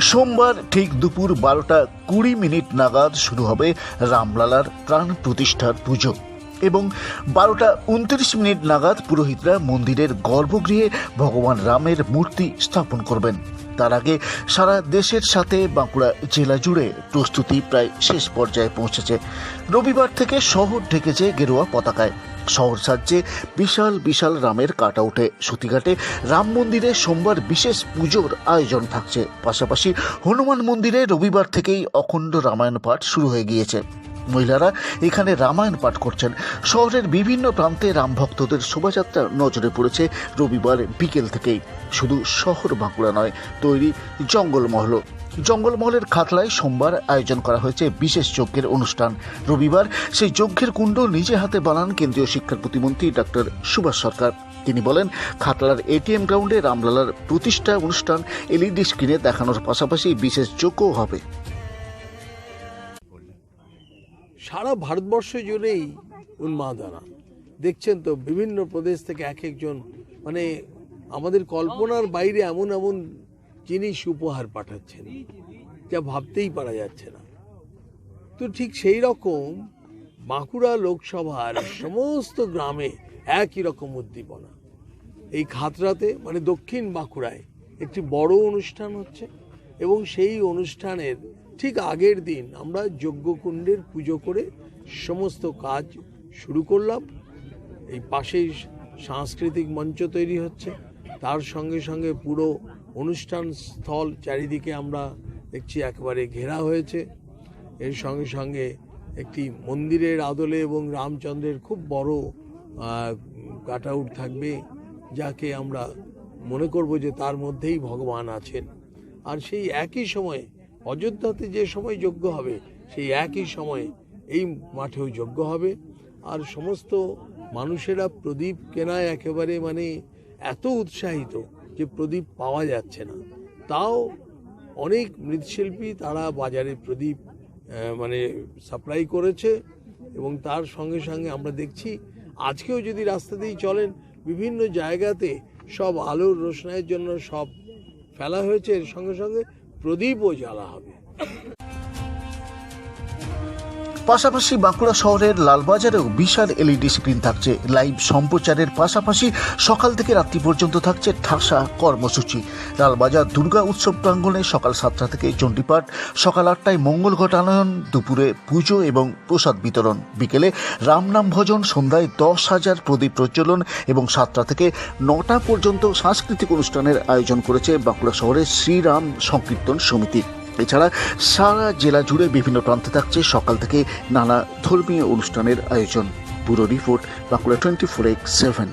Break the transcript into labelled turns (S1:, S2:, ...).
S1: সোমবার ঠিক দুপুর বারোটা কুড়ি মিনিট নাগাদ শুরু হবে রামলালার প্রাণ প্রতিষ্ঠার পুজো। এবং বারোটা উনত্রিশ মিনিট নাগাদ পুরোহিতরা মন্দিরের গর্ভগৃহে ভগবান রামের মূর্তি স্থাপন করবেন। তার আগে সারা দেশের সাথে বাঁকুড়া জেলা জুড়ে প্রস্তুতি প্রায় শেষ পর্যায়ে পৌঁছেছে। রবিবার থেকে শহর ঢেকেছে গেরুয়া পতাকায়। শহর সাজ্যে বিশাল বিশাল রামের কাটা উঠে। সুতিঘাটে রাম মন্দিরে সোমবার বিশেষ পুজোর আয়োজন থাকছে। পাশাপাশি হনুমান মন্দিরে রবিবার থেকেই অখণ্ড রামায়ণ পাঠ শুরু হয়ে গিয়েছে। মহিলারা এখানে রামায়ণ পাঠ করছেন। শহরের বিভিন্ন প্রান্তে রাম ভক্তদের শোভাযাত্রা নজরে পড়েছে রবিবার বিকেল থেকেই। শুধু শহর বাঁকুড়া নয়, তৈরি জঙ্গলমহল জঙ্গলমহলের খাতলায় সোমবার আয়োজন করা হয়েছে বিশেষ যজ্ঞের অনুষ্ঠান। রবিবার সেই যজ্ঞের কুণ্ড নিজে হাতে বানান কেন্দ্রীয় শিক্ষা প্রতিমন্ত্রী ডক্টর সুভাষ সরকার। তিনি বলেন, খাতলার এটিএম গ্রাউন্ডে রামলালার প্রতিষ্ঠা অনুষ্ঠান এলইডি স্ক্রিনে দেখানোর পাশাপাশি বিশেষ যোগ্যও হবে।
S2: সারা ভারতবর্ষ জুড়েই উন্মাদনা। দেখছেন তো, বিভিন্ন প্রদেশ থেকে এক একজন মানে আমাদের কল্পনার বাইরে এমন এমন জিনিস উপহার পাঠাচ্ছেন, যা ভাবতেই পারা যাচ্ছে না। তো ঠিক সেই রকম বাঁকুড়া লোকসভার সমস্ত গ্রামে একই রকম উদ্দীপনা। এই খাতরাতে মানে দক্ষিণ বাঁকুড়ায় একটি বড় অনুষ্ঠান হচ্ছে এবং সেই অনুষ্ঠানের ঠিক আগের দিন আমরা যজ্ঞকুণ্ডের পুজো করে সমস্ত কাজ শুরু করলাম। এই পাশেই সাংস্কৃতিক মঞ্চ তৈরি হচ্ছে। তার সঙ্গে সঙ্গে পুরো অনুষ্ঠান স্থল চারিদিকে আমরা দেখছি একেবারে ঘেরা হয়েছে। এর সঙ্গে সঙ্গে একটি মন্দিরের আদলে এবং রামচন্দ্রের খুব বড় কাট আউট থাকবে, যাকে আমরা মনে করব যে তার মধ্যেই ভগবান আছেন। আর সেই একই সময়ে অযোধ্যাতে যে সময় যজ্ঞ হবে, সেই একই সময়ে এই মাঠেও যজ্ঞ হবে। আর সমস্ত মানুষেরা প্রদীপ কেনায় একেবারে মানে এত উৎসাহিত যে প্রদীপ পাওয়া যাচ্ছে না। তাও অনেক মৃৎশিল্পী তারা বাজারে প্রদীপ মানে সাপ্লাই করেছে এবং তার সঙ্গে সঙ্গে আমরা দেখছি আজকেও যদি রাস্তা দিয়ে চলেন, বিভিন্ন জায়গাতে সব আলোর রোশনাইয়ের জন্য সব ফেলা হয়েছে। এর সঙ্গে সঙ্গে প্রদীপও জ্বালা হবে।
S1: পাশাপাশি বাঁকুড়া শহরের লালবাজারেও বিশাল এলইডি স্ক্রিন থাকছে। লাইভ সম্প্রচারের পাশাপাশি সকাল থেকে রাত্রি পর্যন্ত থাকছে ঠাসা কর্মসূচি। লালবাজার দুর্গা উৎসব প্রাঙ্গণে সকাল সাতটা থেকে চণ্ডীপাঠ, সকাল আটটায় মঙ্গল ঘটানয়ন দুপুরে পুজো এবং প্রসাদ বিতরণ। বিকেলে রামনাম ভজন, সন্ধ্যায় দশ হাজার প্রদীপ প্রজ্বলন এবং সাতটা থেকে নটা পর্যন্ত সাংস্কৃতিক অনুষ্ঠানের আয়োজন করেছে বাঁকুড়া শহরের শ্রীরাম সংকীর্তন সমিতি। এছাড়া সারা জেলা জুড়ে বিভিন্ন প্রান্তে থাকছে সকাল থেকে নানা ধর্মীয় অনুষ্ঠানের আয়োজন। Bureau report Bankura twenty four x seven.